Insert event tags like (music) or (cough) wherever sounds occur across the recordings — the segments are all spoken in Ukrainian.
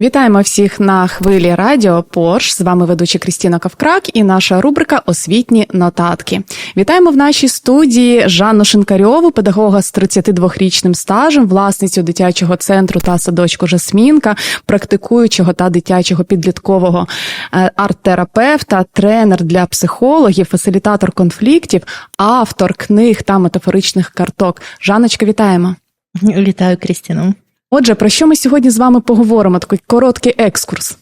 Вітаємо всіх на хвилі радіо Порш. З вами ведуча Крістіна Ковкрак і наша рубрика Освітні нотатки. Вітаємо в нашій студії Жанну Шинкарьову, педагога з 32-річним стажем, власницю дитячого центру та садочку Жасмінка, практикуючого та дитячого підліткового е, арт-терапевта, тренер для психологів, фасилітатор конфліктів, автор книг та метафоричних карток. Жанночка, вітаємо. Вітаю, Крістіно. Отже, про що ми сьогодні з вами поговоримо? Такий короткий екскурс.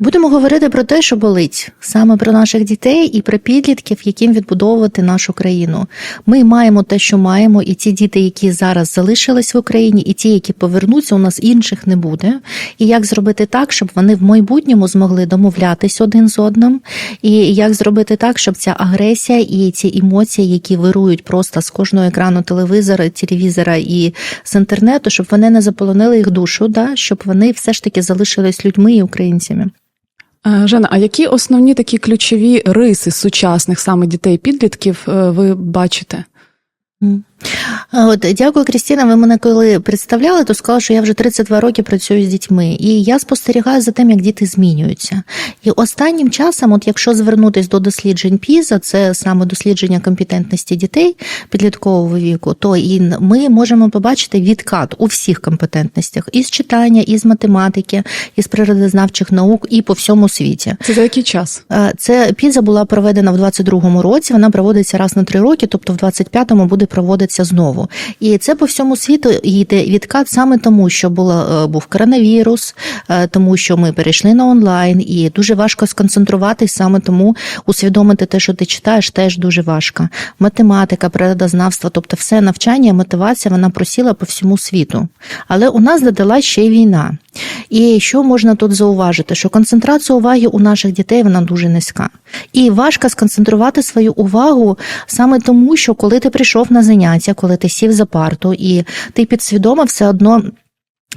Будемо говорити про те, що болить саме про наших дітей і про підлітків, яким відбудовувати нашу країну. Ми маємо те, що маємо, і ті діти, які зараз залишились в Україні, і ті, які повернуться, у нас інших не буде. І як зробити так, щоб вони в майбутньому змогли домовлятись один з одним, і як зробити так, щоб ця агресія і ці емоції, які вирують просто з кожного екрану телевізора, телевізора і з інтернету, щоб вони не заполонили їх душу, да щоб вони все ж таки залишились людьми і українцями. Е, Жена, а які основні такі ключові риси сучасних саме дітей підлітків е, ви бачите? От дякую, Крістіна. Ви мене коли представляли, то сказали, що я вже 32 роки працюю з дітьми, і я спостерігаю за тим, як діти змінюються. І останнім часом, от якщо звернутись до досліджень ПІЗа, це саме дослідження компетентності дітей підліткового віку, то і ми можемо побачити відкат у всіх компетентностях із читання, із математики, із природознавчих наук і по всьому світі. Це за який час? Це піза була проведена в 22-му році. Вона проводиться раз на три роки, тобто в 25-му буде проводитися знову. І це по всьому світу йде відкат саме тому, що була був коронавірус, тому що ми перейшли на онлайн, і дуже важко сконцентруватись саме тому усвідомити те, що ти читаєш, теж дуже важко. Математика, природознавство, тобто все навчання, мотивація, вона просіла по всьому світу. Але у нас додала ще й війна. І що можна тут зауважити? Що концентрація уваги у наших дітей вона дуже низька. І важко сконцентрувати свою увагу саме тому, що коли ти прийшов на заняття, коли ти сів за парту, і ти підсвідомо все одно.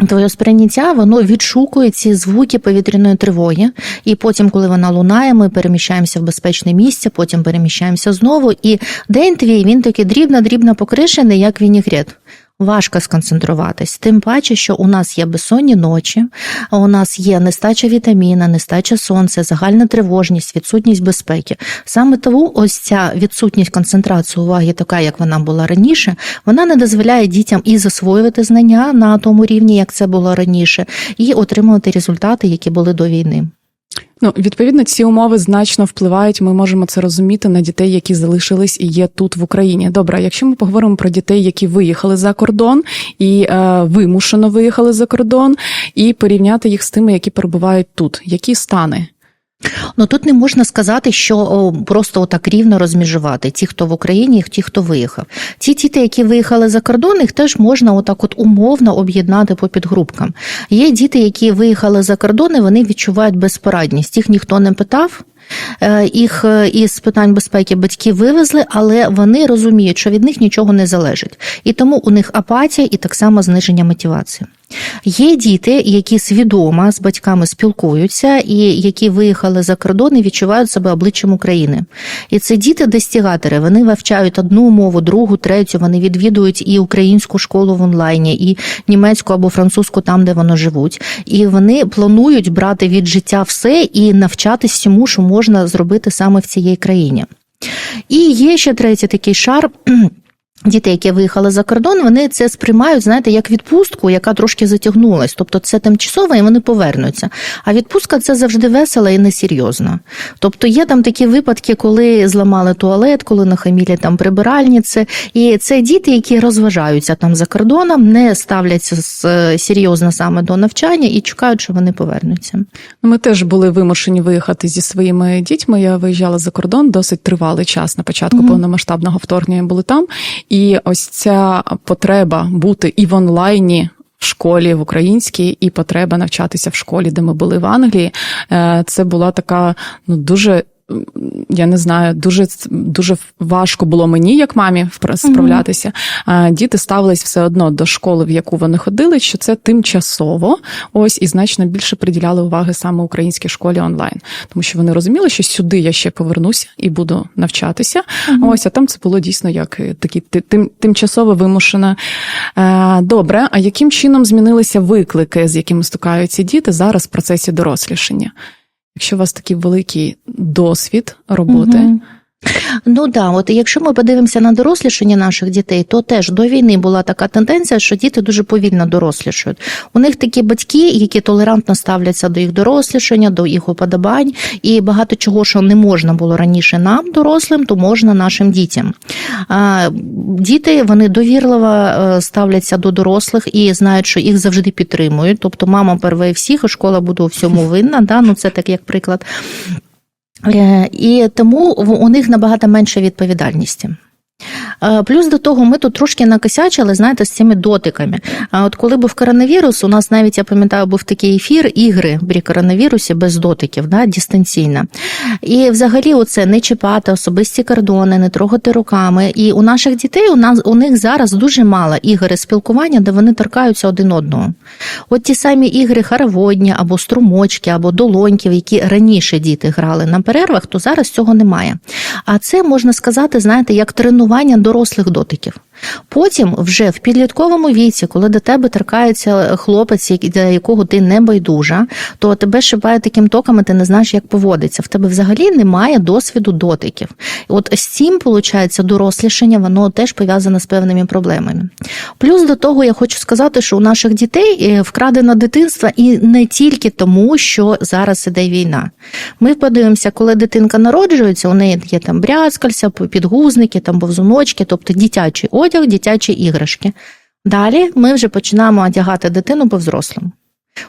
Твоє сприйняття воно відшукує ці звуки повітряної тривоги, і потім, коли вона лунає, ми переміщаємося в безпечне місце, потім переміщаємося знову. І день твій він такий дрібно-дрібно покришений, як вінігрет. Важко сконцентруватись, тим паче, що у нас є безсонні ночі, у нас є нестача вітаміна, нестача сонця, загальна тривожність, відсутність безпеки. Саме тому ось ця відсутність концентрації уваги, така як вона була раніше, вона не дозволяє дітям і засвоювати знання на тому рівні, як це було раніше, і отримувати результати, які були до війни. Ну, відповідно, ці умови значно впливають. Ми можемо це розуміти на дітей, які залишились і є тут в Україні. Добре, якщо ми поговоримо про дітей, які виїхали за кордон і е, вимушено виїхали за кордон, і порівняти їх з тими, які перебувають тут, які стани? Ну тут не можна сказати, що просто отак рівно розміжувати ті, хто в Україні, і ті, хто виїхав. Ті діти, які виїхали за кордон, їх теж можна отак от умовно об'єднати по підгрупкам. Є діти, які виїхали за кордон, і вони відчувають безпорадність. Їх ніхто не питав. Їх із питань безпеки батьки вивезли, але вони розуміють, що від них нічого не залежить, і тому у них апатія і так само зниження мотивації. Є діти, які свідомо з батьками спілкуються, і які виїхали за кордон і відчувають себе обличчям України. І це діти-дестігатори. Вони вивчають одну мову, другу, третю. Вони відвідують і українську школу в онлайні, і німецьку або французьку там, де вони живуть. І вони планують брати від життя все і навчатись всьому, що можна зробити саме в цій країні. І є ще третій такий шар. Діти, які виїхали за кордон, вони це сприймають, знаєте, як відпустку, яка трошки затягнулась. Тобто це тимчасово і вони повернуться. А відпустка це завжди весело і несерйозно. Тобто є там такі випадки, коли зламали туалет, коли нахамілі там прибиральниці. І це діти, які розважаються там за кордоном, не ставляться серйозно саме до навчання і чекають, що вони повернуться. Ну, ми теж були вимушені виїхати зі своїми дітьми. Я виїжджала за кордон досить тривалий час. На початку mm-hmm. повномасштабного вторгнення були там. І ось ця потреба бути і в онлайні. В школі в українській і потреба навчатися в школі, де ми були в Англії, це була така ну дуже я не знаю, дуже дуже важко було мені, як мамі, справлятися. А діти ставились все одно до школи, в яку вони ходили, що це тимчасово. Ось і значно більше приділяли уваги саме українській школі онлайн, тому що вони розуміли, що сюди я ще повернуся і буду навчатися. Ось, а там це було дійсно як е, такі ти- тим, тимчасово вимушена. Е, Добре, а яким чином змінилися виклики, з якими стукаються діти зараз в процесі дорослішання? Якщо у вас такий великий досвід роботи, Мгм. Ну да, от якщо ми подивимося на дорослішання наших дітей, то теж до війни була така тенденція, що діти дуже повільно дорослішають. У них такі батьки, які толерантно ставляться до їх дорослішання, до їх уподобань, і багато чого, що не можна було раніше нам, дорослим, то можна нашим дітям. Діти вони довірливо е, ставляться до дорослих і знають, що їх завжди підтримують. Тобто мама перве всіх, і школа буде у всьому винна. Да? Ну це так як приклад. Е, І тому у них набагато менше відповідальності. Е, Плюс до того, ми тут трошки накосячили, знаєте, з цими дотиками. А от коли був коронавірус, у нас навіть я пам'ятаю, був такий ефір ігри при коронавірусі без дотиків, да, дистанційно. І взагалі, оце не чіпати особисті кордони, не трогати руками. І у наших дітей у нас у них зараз дуже мало ігор і спілкування, де вони торкаються один одного. От ті самі ігри хороводні або струмочки, або долоньків, які раніше діти грали на перервах, то зараз цього немає. А це можна сказати, знаєте, як тренування дорослих дотиків. Потім, вже в підлітковому віці, коли до тебе торкається хлопець, для якого ти не байдужа, то тебе шибає таким током, і ти не знаєш, як поводиться. В тебе взагалі немає досвіду дотиків. От з цим, виходить, дорослішання, воно теж пов'язане з певними проблемами. Плюс до того я хочу сказати, що у наших дітей е, вкрадено дитинство і не тільки тому, що зараз іде війна. Ми подивимося, коли дитинка народжується, у неї є там брязкальця, підгузники, там бовзуночки, тобто дитячий одяг, дитячі іграшки. Далі ми вже починаємо одягати дитину по взрослому.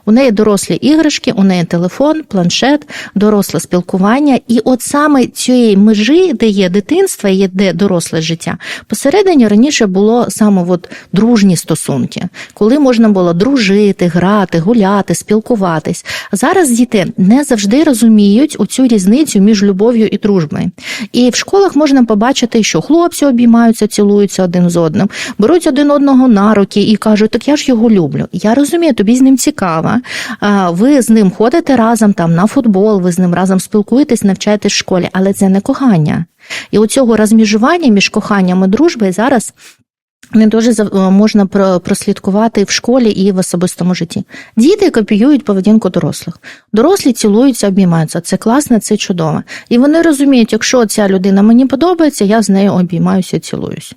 У неї дорослі іграшки, у неї телефон, планшет, доросле спілкування. І от саме цієї межі, де є дитинство, є де доросле життя, посередині раніше було саме от дружні стосунки, коли можна було дружити, грати, гуляти, спілкуватись. Зараз діти не завжди розуміють оцю різницю між любов'ю і дружбою. І в школах можна побачити, що хлопці обіймаються, цілуються один з одним, беруть один одного на руки і кажуть, так я ж його люблю. Я розумію, тобі з ним цікаво. А, Ви з ним ходите разом там на футбол, ви з ним разом спілкуєтесь, навчаєтесь в школі, але це не кохання. І у цього розміжування між коханням і дружбою зараз. Не дуже зав- можна прослідкувати в школі і в особистому житті. Діти копіюють поведінку дорослих. Дорослі цілуються, обіймаються. Це класно, це чудово. І вони розуміють, якщо ця людина мені подобається, я з нею обіймаюся, цілуюсь.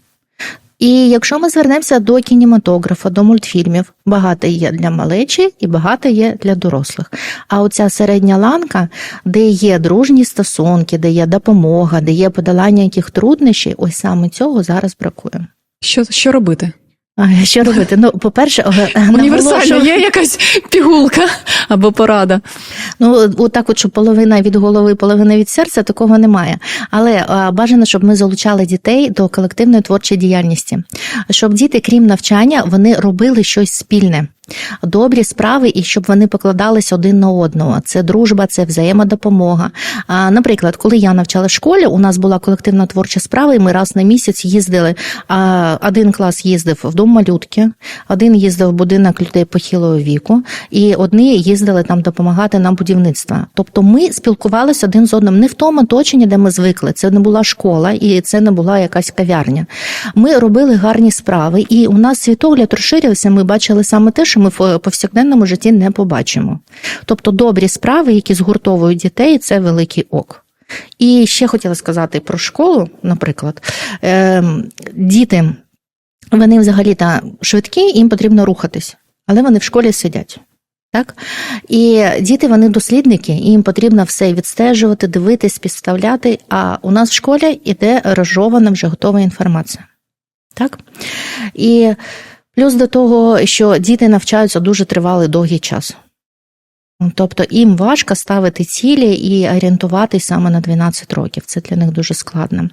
І якщо ми звернемося до кінематографа, до мультфільмів, багато є для малечі і багато є для дорослих. А оця середня ланка, де є дружні стосунки, де є допомога, де є подолання яких труднощів, ось саме цього зараз бракує. що, що робити? А, Що робити? Ну, по-перше, е, Універсально є якась пігулка або порада. Ну, отак, от, що половина від голови, половина від серця, такого немає. Але а, бажано, щоб ми залучали дітей до колективної творчої діяльності, щоб діти, крім навчання, вони робили щось спільне. Добрі справи, і щоб вони покладалися один на одного. Це дружба, це взаємодопомога. А, наприклад, коли я навчала в школі, у нас була колективна творча справа, і ми раз на місяць їздили. А, один клас їздив в дом малютки, один їздив в будинок людей похилого віку, і одні їздили там допомагати на будівництво. Тобто ми спілкувалися один з одним не в тому оточенні, де ми звикли. Це не була школа і це не була якась кав'ярня. Ми робили гарні справи, і у нас світогляд розширився. Ми бачили саме те, ми в повсякденному житті не побачимо. Тобто добрі справи, які згуртовують дітей, це великий ок. І ще хотіла сказати про школу, наприклад, Ем, діти, вони взагалі та швидкі, їм потрібно рухатись, але вони в школі сидять. Так? І діти вони дослідники, і їм потрібно все відстежувати, дивитись, підставляти. А у нас в школі іде розжована вже готова інформація. Так? І плюс до того, що діти навчаються дуже тривалий довгий час. Тобто їм важко ставити цілі і орієнтуватись саме на 12 років. Це для них дуже складно.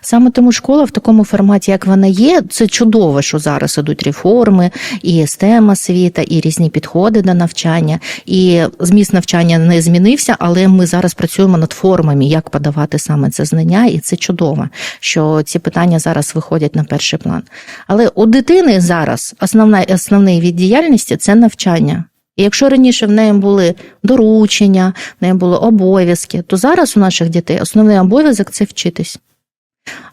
Саме тому школа в такому форматі, як вона є, це чудово, що зараз ідуть реформи, і STEM освіта, і різні підходи до навчання. І зміст навчання не змінився, але ми зараз працюємо над формами, як подавати саме це знання, і це чудово, що ці питання зараз виходять на перший план. Але у дитини зараз основна основний від діяльності це навчання. І якщо раніше в неї були доручення, в неї були обов'язки, то зараз у наших дітей основний обов'язок це вчитись.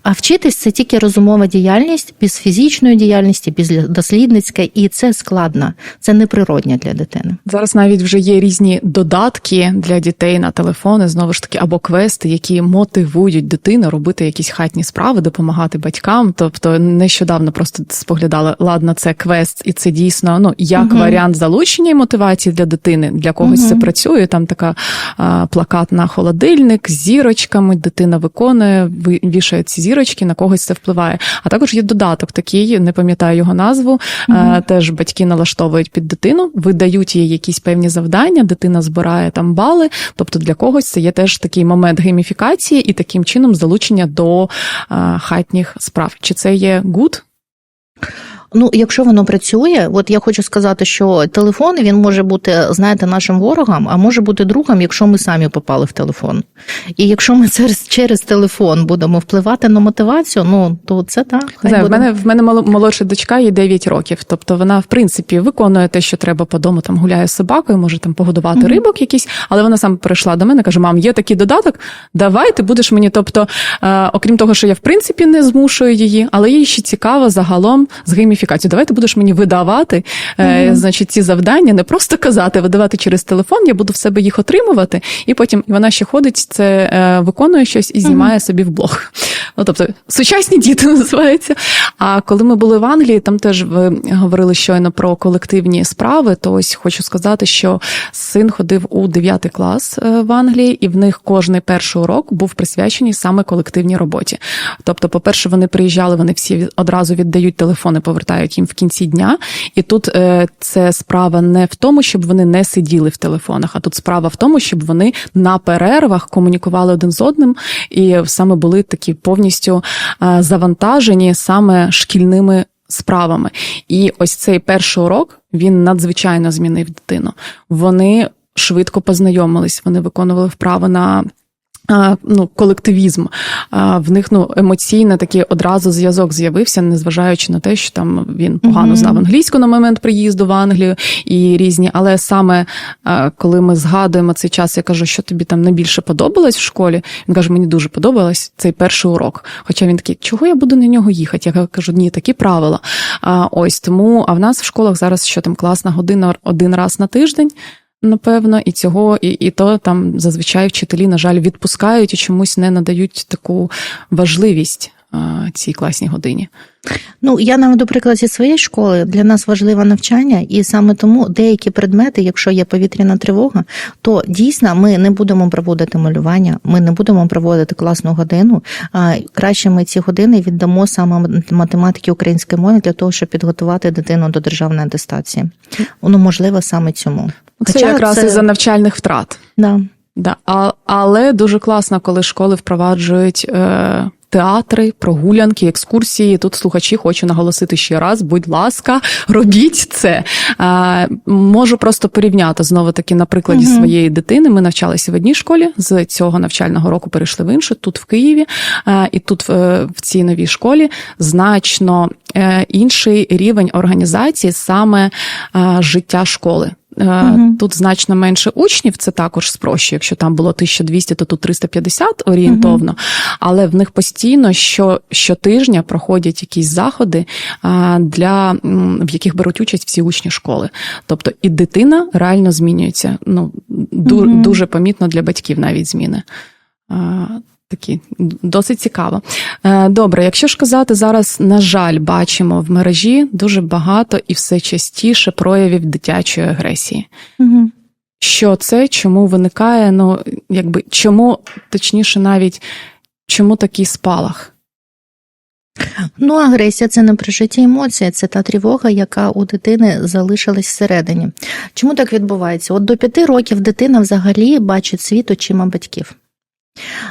А вчитись це тільки розумова діяльність, без фізичної діяльності, без дослідницька, і це складно, це неприродне для дитини. Зараз навіть вже є різні додатки для дітей на телефони, знову ж таки, або квести, які мотивують дитину робити якісь хатні справи, допомагати батькам. Тобто нещодавно просто споглядала, ладно, це квест, і це дійсно ну як Мгм. варіант залучення і мотивації для дитини. Для когось це працює. Там така а, плакат на холодильник з зірочками. Дитина виконує, ви- вішає ці зірочки, на когось це впливає. А також є додаток такий, не пам'ятаю його назву. Mm-hmm. Теж батьки налаштовують під дитину, видають їй якісь певні завдання, дитина збирає там бали. Тобто для когось це є теж такий момент гейміфікації і таким чином залучення до е, хатніх справ. Чи це є гуд? Ну, якщо воно працює, от я хочу сказати, що телефон він може бути, знаєте, нашим ворогом, а може бути другом, якщо ми самі попали в телефон. І якщо ми через, через телефон будемо впливати на мотивацію, ну то це так. хай Знаю, в мене в мене молодша дочка, їй 9 років. Тобто вона, в принципі, виконує те, що треба по дому, там гуляє з собакою, може там погодувати Мгм. рибок якісь, але вона сам прийшла до мене, каже: мам, є такий додаток, давай ти будеш мені. Тобто, е, окрім того, що я в принципі не змушую її, але їй ще цікаво загалом з гейміфікацією. Давай ти будеш мені видавати, е, значить, ці завдання, не просто казати, видавати через телефон, я буду в себе їх отримувати, і потім вона ще ходить, це е, виконує щось і знімає собі в блог. Ну, тобто, сучасні діти (laughs) називаються. А коли ми були в Англії, там теж ви говорили щойно про колективні справи. То ось хочу сказати, що син ходив у 9 клас е, в Англії, і в них кожний перший урок був присвячений саме колективній роботі. Тобто, по-перше, вони приїжджали, вони всі одразу віддають телефони, повертають їм в кінці дня. І тут е, це справа не в тому, щоб вони не сиділи в телефонах, а тут справа в тому, щоб вони на перервах комунікували один з одним і саме були такі повністю е, завантажені саме шкільними справами. І ось цей перший урок він надзвичайно змінив дитину. Вони швидко познайомились, вони виконували вправи на. Ну, колективізм в них ну емоційно такий одразу зв'язок з'явився, незважаючи на те, що там він погано знав англійську на момент приїзду в Англію і різні. Але саме коли ми згадуємо цей час, я кажу, що тобі там найбільше подобалось в школі. Він каже, мені дуже подобалось цей перший урок. Хоча він такий, чого я буду на нього їхати? Я кажу, ні, такі правила. А, ось тому. А в нас в школах зараз що там класна година один раз на тиждень. Напевно, і цього, і, і то там зазвичай вчителі, на жаль, відпускають і чомусь не надають таку важливість цій класній годині. Ну, я наведу приклад зі своєї школи. Для нас важливе навчання, і саме тому деякі предмети, якщо є повітряна тривога, то дійсно ми не будемо проводити малювання, ми не будемо проводити класну годину. А краще ми ці години віддамо саме математики української мови для того, щоб підготувати дитину до державної атестації. Воно можливо саме цьому. Це Хоча якраз це- із-за навчальних втрат. Да. Да. А, але дуже класно, коли школи впроваджують е, театри, прогулянки, екскурсії. Тут слухачі хочу наголосити ще раз, будь ласка, робіть це. Е, можу просто порівняти знову таки на прикладі Мгм. своєї дитини. Ми навчалися в одній школі, з цього навчального року перейшли в іншу, тут в Києві. Е, і тут е, в цій новій школі значно е, інший рівень організації саме е, життя школи. Е, Мгм. Тут значно менше учнів, це також спрощує. Якщо там було 1200, то тут 350 орієнтовно. Але в них постійно що, щотижня проходять якісь заходи, для, в яких беруть участь всі учні школи. Тобто і дитина реально змінюється. Ну, ду, Мгм. дуже помітно для батьків навіть зміни. Такі досить цікаво. Е, Добре, якщо ж казати зараз, на жаль, бачимо в мережі дуже багато і все частіше проявів дитячої агресії. Угу. Що це, чому виникає? Ну, якби чому, точніше, навіть чому такий спалах? Ну, агресія це не прожиття емоцій, це та тривога, яка у дитини залишилась всередині. Чому так відбувається? От до п'яти років дитина взагалі бачить світ очима батьків.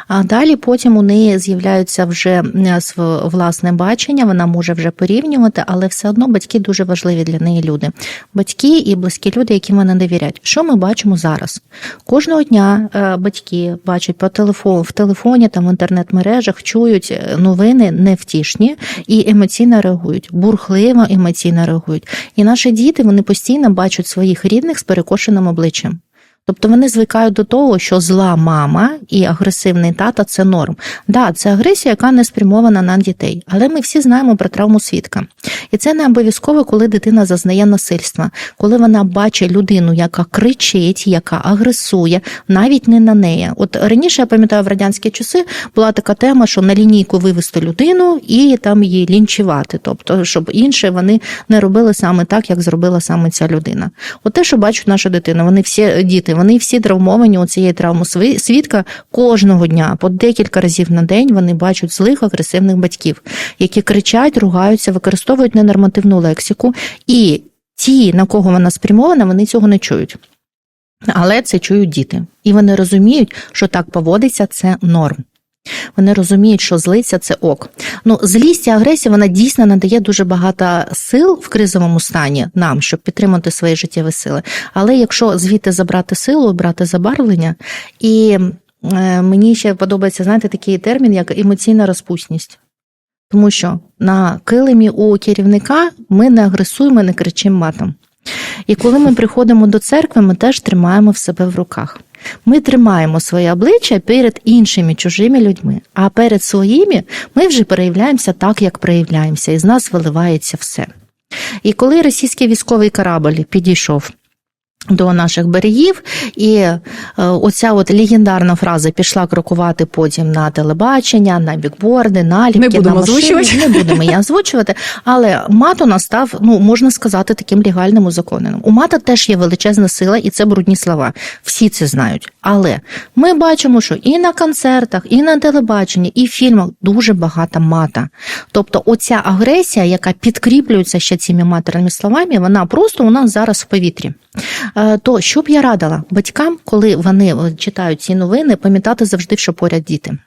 А далі потім у неї з'являються вже е, власне бачення, вона може вже порівнювати, але все одно батьки дуже важливі для неї люди. Батьки і близькі люди, яким вони довіряють. Що ми бачимо зараз? Кожного дня е, батьки бачать по телефону в телефоні, там в інтернет-мережах, чують е, новини невтішні і емоційно реагують, бурхливо емоційно реагують. І наші діти вони постійно бачать своїх рідних з перекошеним обличчям. Тобто вони звикають до того, що зла мама і агресивний тата це норм. Да, це агресія, яка не спрямована на дітей, але ми всі знаємо про травму свідка. І це не обов'язково, коли дитина зазнає насильства, коли вона бачить людину, яка кричить, яка агресує, навіть не на неї. От раніше я пам'ятаю в радянські часи була така тема, що на лінійку вивести людину і там її лінчувати, тобто, щоб інші вони не робили саме так, як зробила саме ця людина. От те, що бачить наша дитина, вони всі діти, вони всі травмовані у цієї травми свідка кожного дня, по декілька разів на день вони бачать злих агресивних батьків, які кричать, ругаються, використовують ненормативну лексику, і ті, на кого вона спрямована, вони цього не чують. Але це чують діти, і вони розуміють, що так поводиться це норм. Вони розуміють, що злиться це ок. Ну, злість і агресія вона дійсно надає дуже багато сил в кризовому стані нам, щоб підтримати свої життєві сили. Але якщо звідти забрати силу, брати забарвлення, і е, мені ще подобається знаєте, такий термін, як емоційна розпусність. Тому що на килимі у керівника ми не агресуємо, не кричимо матом. І коли ми приходимо до церкви, ми теж тримаємо в себе в руках. Ми тримаємо своє обличчя перед іншими чужими людьми, а перед своїми ми вже проявляємося так, як проявляємося, і з нас виливається все. І коли російський військовий корабль підійшов до наших берегів, і е, оця от легендарна фраза пішла крокувати потім на телебачення, на бікборди, Не будемо на машини. озвучувати. Не будемо її озвучувати, але мат у нас став, ну можна сказати, таким легальним узаконеним. У мата теж є величезна сила, і це брудні слова. Всі це знають. Але ми бачимо, що і на концертах, і на телебаченні, і в фільмах дуже багато мата. Тобто, оця агресія, яка підкріплюється ще цими матерними словами, вона просто у нас зараз в повітрі. Е, То що б я радила батькам, коли вони е, читають ці новини, пам'ятати завжди, що поряд діти.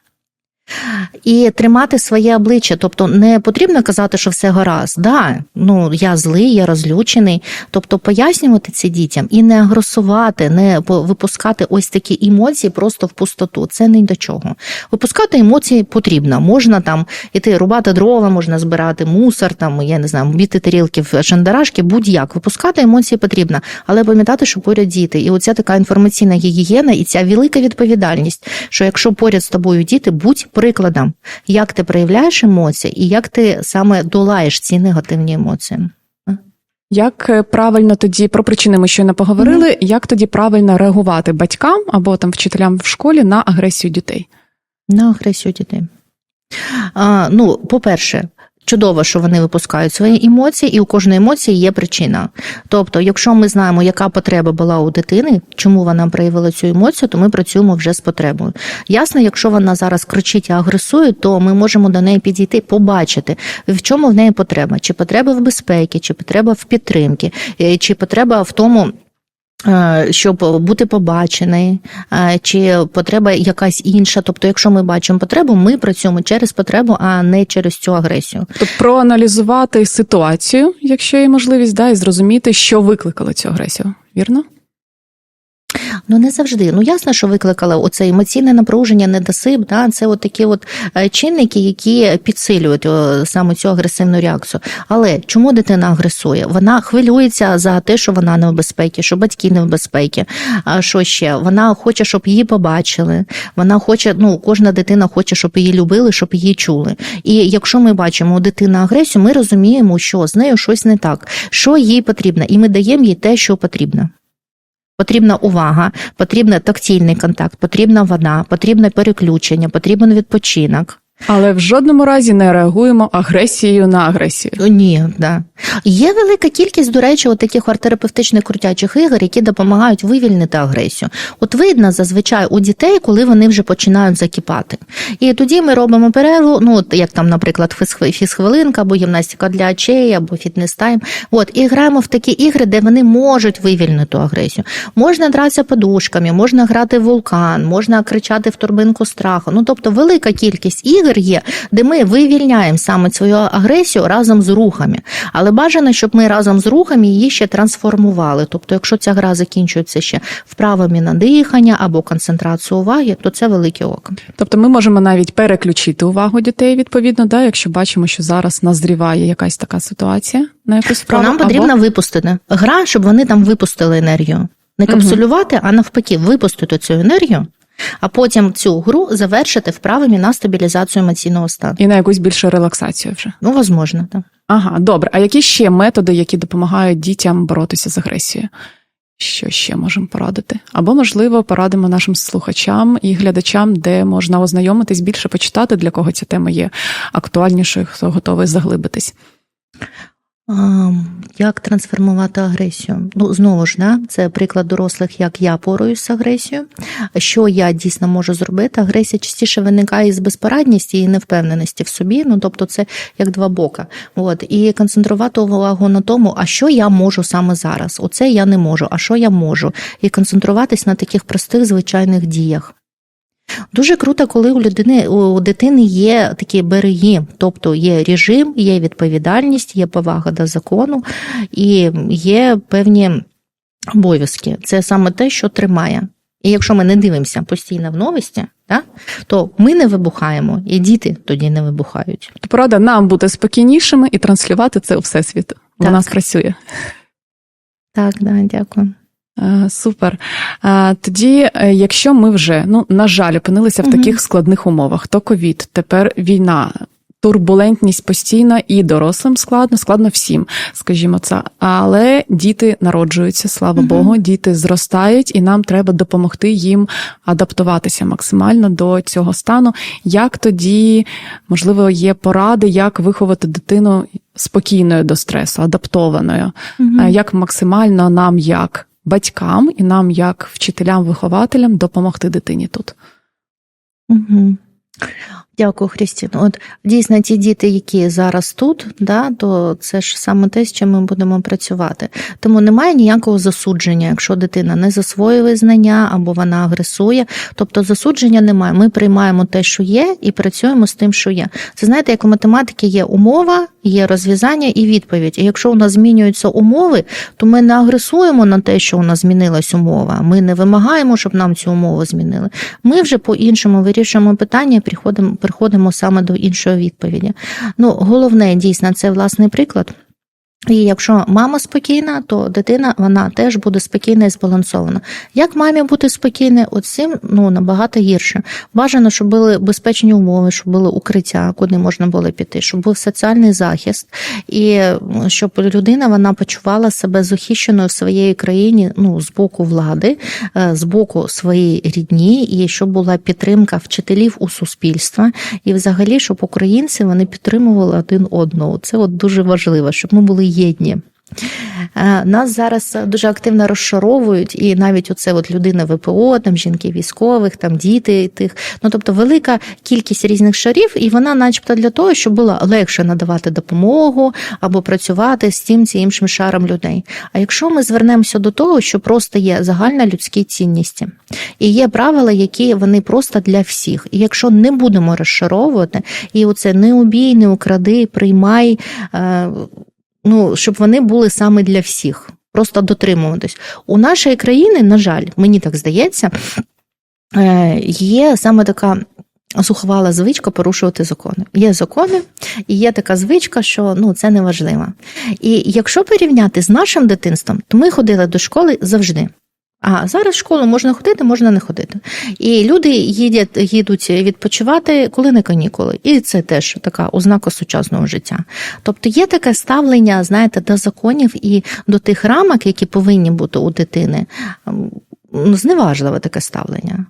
І тримати своє обличчя, тобто не потрібно казати, що все гаразд. Да, ну я злий, я розлючений. Тобто пояснювати це дітям і не агресувати, не випускати ось такі емоції просто в пустоту. Це ні до чого. Випускати емоції потрібно. Можна там іти рубати дрова, можна збирати мусор, там я не знаю, біти тарілки в шандарашки, будь-як. Випускати емоції потрібно, але пам'ятати, що поряд діти. І оця така інформаційна гігієна, і ця велика відповідальність, що якщо поряд з тобою діти, будь прикладом, як ти проявляєш емоції і як ти саме долаєш ці негативні емоції. Як е, правильно тоді про причини ми щойно поговорили, як тоді правильно реагувати батькам або там вчителям в школі на агресію дітей? На агресію дітей. А, ну, по-перше, чудово, що вони випускають свої емоції, і у кожної емоції є причина. Тобто, якщо ми знаємо, яка потреба була у дитини, чому вона проявила цю емоцію, то ми працюємо вже з потребою. Ясно, якщо вона зараз кричить і агресує, то ми можемо до неї підійти, побачити, в чому в неї потреба, чи потреба в безпеці, чи потреба в підтримці, е, чи потреба в тому. Е, Щоб бути побачений, е, чи потреба якась інша. Тобто, якщо ми бачимо потребу, ми працюємо через потребу, а не через цю агресію. Тобто проаналізувати ситуацію, якщо є можливість, да, і зрозуміти, що викликало цю агресію. Вірно? Ну не завжди. Ну ясно, що викликало оце емоційне напруження, недосип. Да? Це от такі от е, чинники, які підсилюють саме цю агресивну реакцію. Але чому дитина агресує? Вона хвилюється за те, що вона не в безпеці, що батьки не в безпеці. А що ще? Вона хоче, щоб її побачили. Вона хоче, ну кожна дитина хоче, щоб її любили, щоб її чули. І якщо ми бачимо у дитини агресію, ми розуміємо, що з нею щось не так, що їй потрібно, і ми даємо їй те, що потрібно. Потрібна увага, потрібен тактильний контакт, потрібна вода, потрібне переключення, потрібен відпочинок. Але в жодному разі не реагуємо агресією на агресію. Ні, да. Є велика кількість, до речі, от таких арт-терапевтичних крутячих ігор, які допомагають вивільнити агресію. От видно зазвичай у дітей, коли вони вже починають закипати. І тоді ми робимо перерву, ну от як там, наприклад, фізхви- фізхвилинка, або гімнастика для очей, або фітнес-тайм. От, і граємо в такі ігри, де вони можуть вивільнити агресію. Можна дратися подушками, можна грати в вулкан, можна кричати в торбинку страху. Ну тобто велика кількість ігор є, де ми вивільняємо саме свою агресію разом з рухами. Але бажано, щоб ми разом з рухами її ще трансформували. Тобто, якщо ця гра закінчується ще вправами на дихання або концентрацію уваги, то це велике око. Тобто ми можемо навіть переключити увагу дітей відповідно, да, якщо бачимо, що зараз назріває якась така ситуація на якусь То нам потрібно або... випустити гра, щоб вони там випустили енергію. Не капсулювати, а навпаки, випустити цю енергію, а потім цю гру завершити вправами на стабілізацію емоційного стану. і на якусь більшу релаксацію вже. Ну, возможно, так. Ага, добре. А які ще методи, які допомагають дітям боротися з агресією? Що ще можемо порадити? Або, можливо, порадимо нашим слухачам і глядачам, де можна ознайомитись більше почитати, для кого ця тема є актуальнішою, хто готовий заглибитись. Як трансформувати агресію? Ну, знову ж, да, це приклад дорослих, як я поруюсь з агресією. Що я дійсно можу зробити? Агресія частіше виникає із безпорадності і невпевненості в собі. Ну, тобто, це як два бока. От, і концентрувати увагу на тому, а що я можу саме зараз? Оце я не можу, а що я можу? І концентруватись на таких простих звичайних діях. Дуже круто, коли у людини у дитини є такі береги, тобто є режим, є відповідальність, є повага до закону і є певні обов'язки. Це саме те, що тримає. І якщо ми не дивимося постійно в новості, да, то ми не вибухаємо, і діти тоді не вибухають. То порада нам бути спокійнішими і транслювати це у всесвіт. У нас працює. Так, да, дякую. Е, Супер. Е, Тоді, е, якщо ми вже, ну на жаль, опинилися в таких складних умовах, то ковід, тепер війна. Турбулентність постійна і дорослим складно, складно всім, скажімо це. Але діти народжуються, слава. Богу, діти зростають, і нам треба допомогти їм адаптуватися максимально до цього стану. Як тоді, можливо, є поради, як виховати дитину спокійною до стресу, адаптованою? Як максимально нам, як батькам, і нам, як вчителям-вихователям, допомогти дитині тут? Угу. Дякую, Христіно. От дійсно ті діти, які зараз тут, да, то це ж саме те, з чим ми будемо працювати. Тому немає ніякого засудження, якщо дитина не засвоює знання або вона агресує. Тобто засудження немає. Ми приймаємо те, що є, і працюємо з тим, що є. Це знаєте, як у математики є умова, є розв'язання і відповідь. І якщо у нас змінюються умови, то ми не агресуємо на те, що у нас змінилась умова. Ми не вимагаємо, щоб нам цю умову змінили. Ми вже по-іншому вирішуємо питання і приходимо, приходимо саме до іншої відповіді. Ну, головне, дійсно, це власний приклад. І якщо мама спокійна, то дитина вона теж буде спокійна і збалансована. Як мамі бути спокійною? От цим ну набагато гірше. Бажано, щоб були безпечні умови, щоб були укриття, куди можна було піти, щоб був соціальний захист, і щоб людина вона почувала себе захищеною в своїй країні, ну з боку влади, е, з боку своєї рідні, і щоб була підтримка вчителів у суспільства, і взагалі, щоб українці вони підтримували один одного. Це от дуже важливо, щоб ми були єдні. Е, Нас зараз дуже активно розшаровують, і навіть оце от людина ВПО, там жінки військових, там діти тих. Ну тобто велика кількість різних шарів, і вона, начебто, для того, щоб було легше надавати допомогу або працювати з тим чи іншим шаром людей. А якщо ми звернемося до того, що просто є загальна людські цінності, і є правила, які вони просто для всіх. І якщо не будемо розшаровувати, і оце не убій, не укради, приймай. Ну, щоб вони були саме для всіх. Просто дотримуватись. У нашої країни, на жаль, мені так здається, е, є саме така. Зухвала звичка порушувати закони. Є закони, і є така звичка, що ну це не важливо. І якщо порівняти з нашим дитинством, то ми ходили до школи завжди. А зараз в школу можна ходити, можна не ходити. І люди їдять, їдуть відпочивати, коли не канікули. І це теж така ознака сучасного життя. Тобто є таке ставлення, знаєте, до законів і до тих рамок, які повинні бути у дитини. Ну, зневажливе таке ставлення.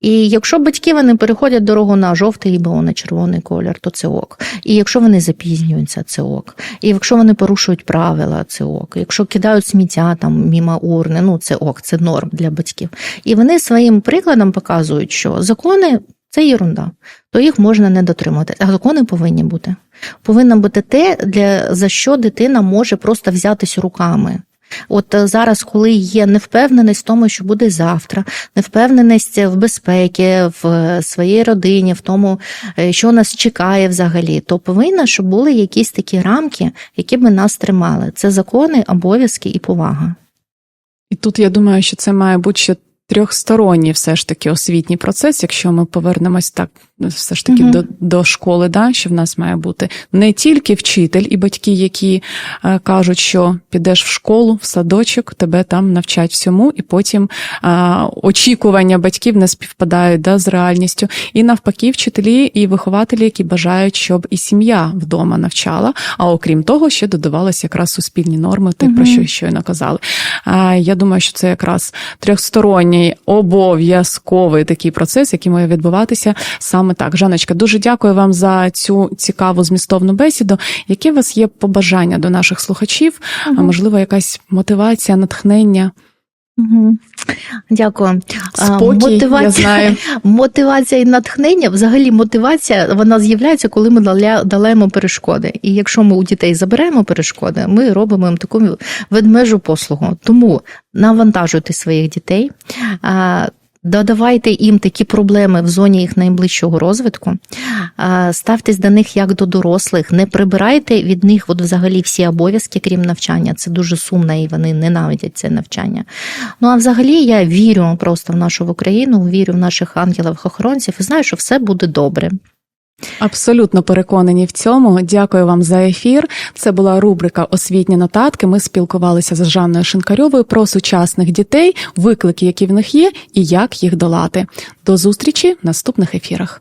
І якщо батьки вони переходять дорогу на жовтий або на червоний колір, то це ок. І якщо вони запізнюються, це ок. І якщо вони порушують правила, це ок. Якщо кидають сміття там мімо урни, ну це ок, це норм для батьків. І вони своїм прикладом показують, що закони це єрунда, то їх можна не дотримувати. А закони повинні бути. Повинно бути те, для за що дитина може просто взятись руками. От е, зараз, коли є невпевненість в тому, що буде завтра, невпевненість в безпеці, в е, своїй родині, в тому, е, що нас чекає взагалі, то повинно, щоб були якісь такі рамки, які би нас тримали. Це закони, обов'язки і повага. І тут я думаю, що це має бути ще трьохсторонній все ж таки освітній процес, якщо ми повернемось так все ж таки Мгм. до, до школи, да, що в нас має бути не тільки вчитель і батьки, які е, кажуть, що підеш в школу, в садочок, тебе там навчать всьому, і потім е, очікування батьків не співпадають да, з реальністю. І навпаки, вчителі і вихователі, які бажають, щоб і сім'я вдома навчала, а окрім того, ще додавалися якраз суспільні норми, те, про що щойно казали. А, Я думаю, що це якраз трьохсторонній обов'язковий такий процес, який має відбуватися саме так. Жаночка, дуже дякую вам за цю цікаву змістовну бесіду. Які у вас є побажання до наших слухачів? А можливо, якась мотивація, натхнення, Угу. Дякую. Спокій, мотивація, я знаю. (laughs) Мотивація і натхнення, взагалі мотивація, вона з'являється, коли ми долаємо перешкоди. І якщо ми у дітей забираємо перешкоди, ми робимо їм таку ведмежу послугу. Тому навантажуйте своїх дітей. Додавайте їм такі проблеми в зоні їх найближчого розвитку, ставтесь до них як до дорослих, не прибирайте від них от взагалі всі обов'язки, крім навчання. Це дуже сумно, і вони ненавидять це навчання. Ну а взагалі я вірю просто в нашу Україну, вірю в наших ангелів-охоронців і знаю, що все буде добре. Абсолютно переконані в цьому. Дякую вам за ефір. Це була рубрика Освітні нотатки. Ми спілкувалися з Жанною Шинкарьовою про сучасних дітей, виклики, які в них є, і як їх долати. До зустрічі в наступних ефірах.